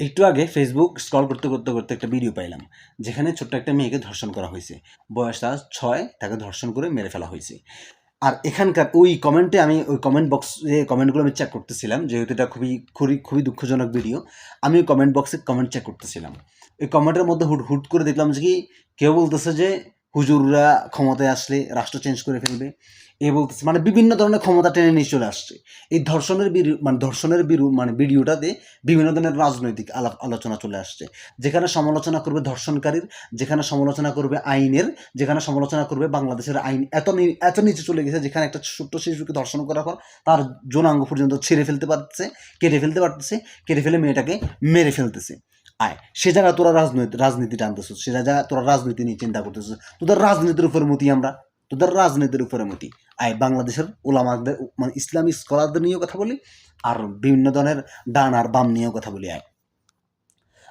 একটু আগে Facebook scroll করতে করতে করতে একটা ভিডিও পাইলাম, যেখানে ছোট্ট একটা মেয়েকে ধর্ষণ করা হয়েছে। বয়স তার ছয়, তাকে ধর্ষণ করে মেরে ফেলা হয়েছে। আর এখানকার ওই কমেন্টে আমি ওই কমেন্ট বক্সে কমেন্টগুলো আমি চেক করতেছিলাম, যেহেতু এটা খুবই খুবই খুবই দুঃখজনক ভিডিও আমি ওই কমেন্ট বক্সে কমেন্ট চেক করতেছিলাম। ওই কমেন্টের মধ্যে হুট হুট করে দেখলাম যে কি, কেউ বলতেছে যে হুজুররা ক্ষমতায় আসলে রাষ্ট্র চেঞ্জ করে ফেলবে। এ বলতেছে মানে বিভিন্ন ধরনের ক্ষমতা টেনে নিয়ে চলে আসছে। এই ধর্ষণের মানে ধর্ষণের বিরু মানে ভিডিওটাতে বিভিন্ন ধরনের রাজনৈতিক আলাপ, আলোচনা চলে আসছে। যেখানে সমালোচনা করবে ধর্ষণকারীর, যেখানে সমালোচনা করবে আইনের, যেখানে সমালোচনা করবে বাংলাদেশের আইন। এত এত নিচে চলে গেছে যেখানে একটা ছোট্ট শিশুকে ধর্ষণ করার পর তার যৌনাঙ্গ পর্যন্ত ছেড়ে ফেলতে পারতেছে, কেটে ফেলতে পারতেছে, কেটে ফেলে মেয়েটাকে মেরে ফেলতেছে। আয়, সে যারা তোরা রাজনীতি রাজনীতি টানতেছ সে যারা তোরা রাজনীতি নিয়ে চিন্তা করতেছ তোদের রাজনীতির উপরে মতি আমরা, তোদের রাজনীতির উপরে মতি। আয়, বাংলাদেশের ওলামাদের মানে ইসলামিক স্কলারদের নিয়েও কথা বলি, আর বিভিন্ন ধরনের ডান আর বাম নিয়েও কথা বলি, আয়।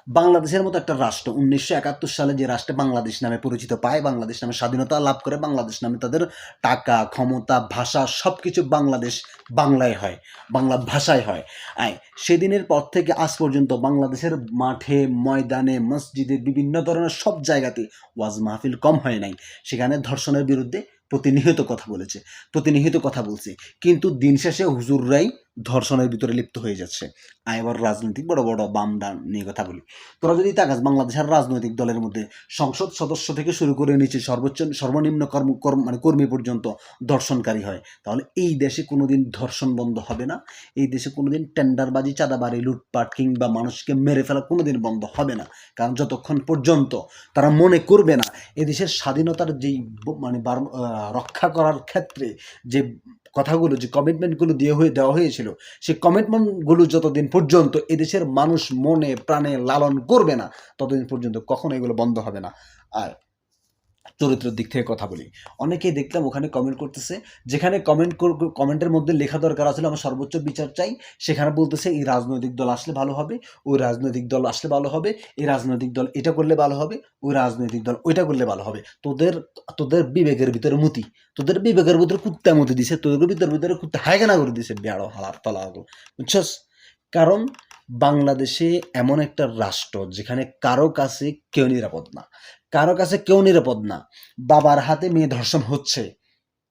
বাংলাদেশের মতো একটা রাষ্ট্র। উনিশশো একাত্তর সালে যে রাষ্ট্রে বাংলাদেশ নামে পরিচিত পায়, বাংলাদেশ নামে স্বাধীনতা লাভ করে, বাংলাদেশ নামে তাদের টাকা, ক্ষমতা, ভাষা সব কিছু বাংলাদেশ বাংলায় হয়, বাংলা ভাষায় হয়। আয় সেদিনের পর থেকে আজ পর্যন্ত বাংলাদেশের মাঠে, ময়দানে, মসজিদে বিভিন্ন ধরনের সব জায়গাতে ওয়াজ মাহফিল কম হয় নাই। সেখানে ধর্ষণের বিরুদ্ধে প্রতিনিয়ত কথা বলেছে, প্রতিনিয়ত কথা বলছে। কিন্তু দিন শেষে হুজুররাই ধর্ষণের ভিতরে লিপ্ত হয়ে যাচ্ছে। এবার রাজনৈতিক বড় বড় বাম ডান নিয়ে কথা বলি। তোরা যদি তাকাস বাংলাদেশের রাজনৈতিক দলের মধ্যে সংসদ সদস্য থেকে শুরু করে নিচে সর্বোচ্চ, সর্বনিম্ন কর্ম কর্ম মানে কর্মী পর্যন্ত ধর্ষণকারী হয়, তাহলে এই দেশে কোনোদিন ধর্ষণ বন্ধ হবে না। এই দেশে কোনোদিন টেন্ডারবাজি চাঁদাবাড়ি লুটপাট কিংবা মানুষকে মেরে ফেলা কোনো দিন বন্ধ হবে না। কারণ যতক্ষণ পর্যন্ত তারা মনে করবে না, এদেশের স্বাধীনতার যেই মানে রক্ষা করার ক্ষেত্রে যে কথাগুলো যে কমিটমেন্টগুলো দিয়ে হয়ে, দেওয়া হয়েছিল সেই কমিটমেন্টগুলো যতদিন পর্যন্ত এদেশের মানুষ মনে, প্রাণে লালন করবে না, ততদিন পর্যন্ত কখনো এগুলো বন্ধ হবে না। আর চরিত্রের দিক থেকে কথা বলি। অনেকেই দেখলাম ওখানে কমেন্ট করতেছে, যেখানে কমেন্ট কমেন্টের মধ্যে লেখা দরকার আসলে আমার সর্বোচ্চ বিচার চাই। সেখানে বলতেছে, এই রাজনৈতিক দল আসলে ভালো হবে, ওই রাজনৈতিক দল আসলে ভালো হবে, এই রাজনৈতিক দল এটা করলে ভালো হবে, ওই রাজনৈতিক দল ওইটা করলে ভালো হবে। তোদের তোদের বিবেকের ভিতরে মতি, তোদের বিবেকের ভিতরে কুত্তা মতি দিছে, তোদের ভিতরে ভিতরে কুত্তা হায়গানা করে দিছে বেড়ো হালার তলা বুঝছস? কারণ বাংলাদেশে এমন একটা রাষ্ট্র যেখানে কারও কাছে কেউ নিরাপদ না। কারও কাছে কেউ নিরাপদ না। বাবার হাতে মেয়ে ধর্ষণ হচ্ছে,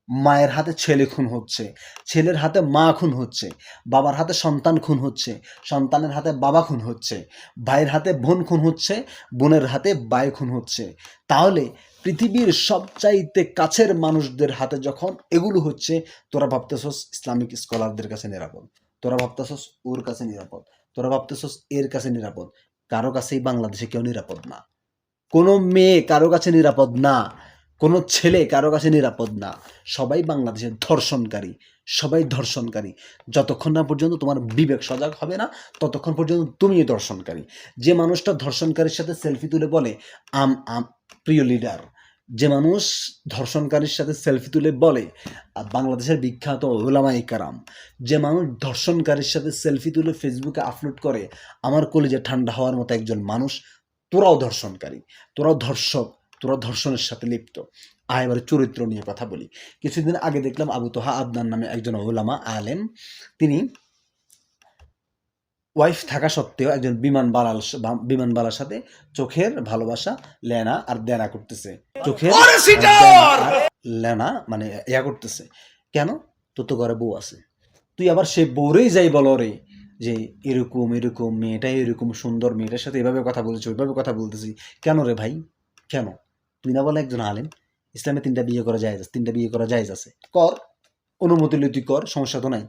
মায়ের হাতে ছেলে খুন হচ্ছে, ছেলের হাতে মা খুন হচ্ছে, বাবার হাতে সন্তান খুন হচ্ছে, সন্তানের হাতে বাবা খুন হচ্ছে, ভাইয়ের হাতে বোন খুন হচ্ছে, বোনের হাতে বাই খুন হচ্ছে। তাহলে পৃথিবীর সবচাইতে কাছের মানুষদের হাতে যখন এগুলো হচ্ছে, তোরা ভাবতেছস ইসলামিক স্কলারদের কাছে নিরাপদ, তোরা ভাবতেছস ওর কাছে নিরাপদ। তোরা ভাবতেছস এর কাছে নিরাপদ, কারও কাছেই বাংলাদেশে কেউ নিরাপদ না। কোনো মেয়ে কারও কাছে নিরাপদ না, কোনো ছেলে কারও কাছে নিরাপদ না। সবাই বাংলাদেশের ধর্ষণকারী, সবাই ধর্ষণকারী। যতক্ষণ না পর্যন্ত তোমার বিবেক সজাগ হবে না, ততক্ষণ পর্যন্ত তুমিও ধর্ষণকারী। যে মানুষটা ধর্ষণকারীর সাথে সেলফি তুলে বলে, আম আম, প্রিয় লিডার যে মানুষ ধর্ষণকারীর সাথে সেলফি তুলে বলে বাংলাদেশের বিখ্যাত ওলামা ইকারাম যে মানুষ ধর্ষণকারীর সাথে সেলফি তুলে ফেসবুকে আপলোড করে, আমার কলেজে ঠান্ডা হওয়ার মতো একজন মানুষ, তোরাও ধর্ষণকারী, তোরাও ধর্ষক তোরা ধর্ষণের সাথে লিপ্ত। আয় এবারে চরিত্র নিয়ে কথা বলি। কিছুদিন আগে দেখলাম আবু তোহা আদনান নামে একজন ওলামা আলেম, তিনি ওয়াইফ থাকা সত্ত্বেও একজন বিমান বালাল বিমান বালার সাথে চোখের ভালোবাসা লেনা আর দেনা করতেছে। চোখের লেনা মানে ইয়া করতেছে। কেন? তোর তো ঘরে বউ আছে। তুই আবার সে বউরেই যাই বলো রে যে এরকম এরকম মেয়েটা এরকম সুন্দর মেয়েটার সাথে এভাবে কথা বলছি ওইভাবে কথা বলতেছি। কেন রে ভাই? কেন? তুই না বলে একজন আলেম? ইসলামে তিনটা বিয়ে করা যায় তিনটা বিয়ে করা যায় আছে। কর অনুমতি লই তুই কর সমস্যা তো নাই।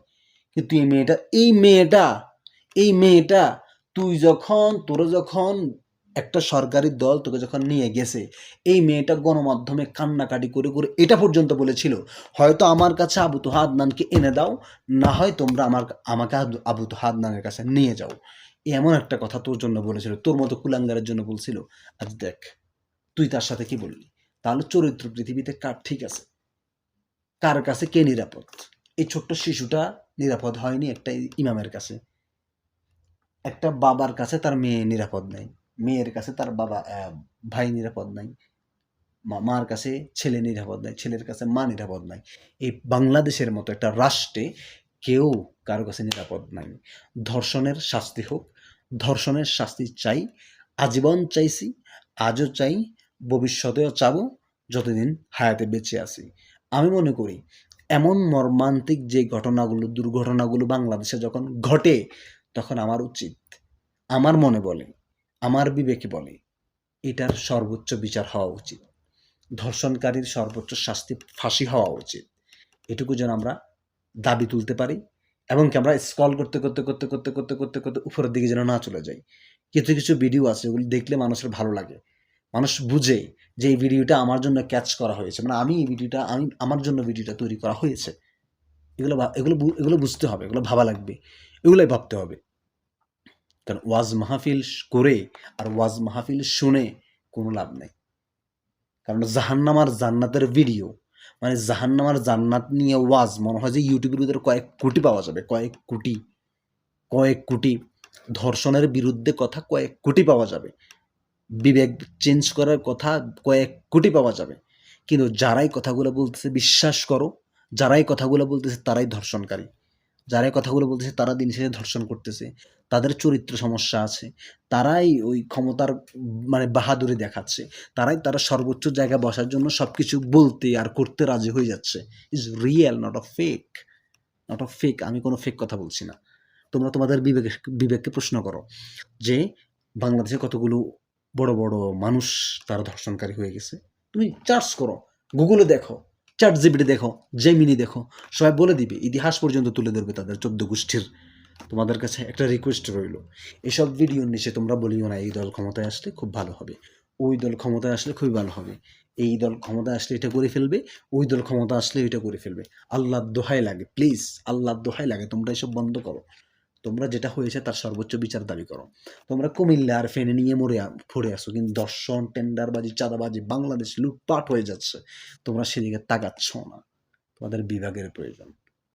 কিন্তু এই মেয়েটা এই মেয়েটা এই মেয়েটা তুই যখন তোর যখন একটা সরকারি দল তোকে যখন নিয়ে গেছে, এই মেয়েটা গণমাধ্যমে কান্নাকাটি করে করে এটা পর্যন্ত বলেছিল। হয়তো আমার কাছে আবু তো হাদনানকে এনে দাও, না হয় তোমরা আমার, আমাকে আবু- আবু তো হাদনানের কাছে নিয়ে যাও। এমন একটা কথা তোর জন্য বলেছিল, তোর মতো কুলাঙ্গারের জন্য বলছিল। আজ দেখ, তুই তার সাথে কি বললি? তাহলে চরিত্র পৃথিবীতে কার ঠিক আছে? কার কাছে কে নিরাপদ? এই ছোট্ট শিশুটা নিরাপদ হয়নি একটা ইমামের কাছে। একটা বাবার কাছে তার মেয়ে নিরাপদ নাই। মেয়ের কাছে তার বাবা ভাই নিরাপদ নাই। মার কাছে ছেলে নিরাপদ নাই, ছেলের কাছে মা নিরাপদ নাই। এই বাংলাদেশের মতো একটা রাষ্ট্রে কেউ কারও কাছে নিরাপদ নাই। ধর্ষণের শাস্তি হোক, ধর্ষণের শাস্তি চাই, আজীবন চাইছি, আজও চাই, ভবিষ্যতেও চাবো, যতদিন হায়াতে বেঁচে আছি। আমি মনে করি, এমন মর্মান্তিক যে ঘটনাগুলো, দুর্ঘটনাগুলো বাংলাদেশে যখন ঘটে তখন আমার উচিত, আমার মনে বলে, আমার বিবেকে বলে, এটার সর্বোচ্চ বিচার হওয়া উচিত। ধর্ষণকারীর সর্বোচ্চ শাস্তি ফাঁসি হওয়া উচিত। এটুকু যেন আমরা দাবি তুলতে পারি এবং কি আমরা স্ক্রল করতে করতে করতে করতে করতে করতে করতে উপরের দিকে যেন না চলে যাই। কিছু কিছু ভিডিও আছে, ওগুলো দেখলে মানুষের ভালো লাগে। মানুষ বুঝে যে এই ভিডিওটা আমার জন্য ক্যাচ করা হয়েছে। মানে আমি এই ভিডিওটা, আমি আমার জন্য ভিডিওটা তৈরি করা হয়েছে। এগুলো এগুলো এগুলো বুঝতে হবে, এগুলো ভাবা লাগবে। এগুলোই ভাবতে হবে। কারণ ওয়াজ মাহফিল করে আর ওয়াজ মাহফিল শুনে কোনো লাভ নেই। কারণ জাহান্নামার জান্নাতের ভিডিও মানে জাহান্নামার জান্নাত নিয়ে ওয়াজ মনে হয় যে ইউটিউবের ভিতরে কয়েক কোটি পাওয়া যাবে, কয়েক কোটি কয়েক কোটি ধর্ষণের বিরুদ্ধে কথা কয়েক কোটি পাওয়া যাবে। বিবেক চেঞ্জ করার কথা কয়েক কোটি পাওয়া যাবে। কিন্তু যারাই কথাগুলো বলতেছে বিশ্বাস করো, যারাই কথাগুলো বলতেছে তারাই ধর্ষণকারী। যারাই কথাগুলো বলতেছে, তারা দিন শেষে ধর্ষণ করতেছে। তাদের চরিত্র সমস্যা আছে। তারাই ওই ক্ষমতার মানে বাহাদুরি দেখাচ্ছে। তারাই তারা সর্বোচ্চ জায়গায় বসার জন্য সব কিছু বলতে আর করতে রাজি হয়ে যাচ্ছে। Is real not a fake not a fake আমি কোনো ফেক কথা বলছি না। তোমরা তোমাদের বিবেক, বিবেককে প্রশ্ন করো যে, বাংলাদেশে কতগুলো বড় বড় মানুষ তারা ধর্ষণকারী হয়ে গেছে? তুমি চার্জ করো। গুগলে দেখো। চার্ট জিবিটি দেখো জেমিনি দেখো, সবাই বলে দিবে, ইতিহাস পর্যন্ত তুলে ধরবে তাদের চোদ্দ গোষ্ঠীর। তোমাদের কাছে একটা রিকোয়েস্ট রইল, এসব ভিডিওর নিচে তোমরা বলিও না, এই দল ক্ষমতায় আসলে খুব ভালো হবে। ওই দল ক্ষমতায় আসলে খুবই ভালো হবে। এই দল ক্ষমতায় আসলে এটা করে ফেলবে, ওই দল ক্ষমতা আসলে এটা করে ফেলবে। আল্লাহর দোহাই লাগে প্লিজ আল্লাহর দোহাই লাগে, তোমরা এসব বন্ধ করো। তোমরা যেটা হয়েছে তার সর্বোচ্চ বিচার দাবি করো। তোমরা কুমিল্লা আর ফেনে নিয়ে মরে পড়ে আসো, কিন্তু দর্শন টেন্ডারবাজি চাঁদাবাজি বাংলাদেশ লুটপাট হয়ে যাচ্ছে। তোমরা সেদিকে তাকাচ্ছ না। তোমাদের বিভাগের প্রয়োজন।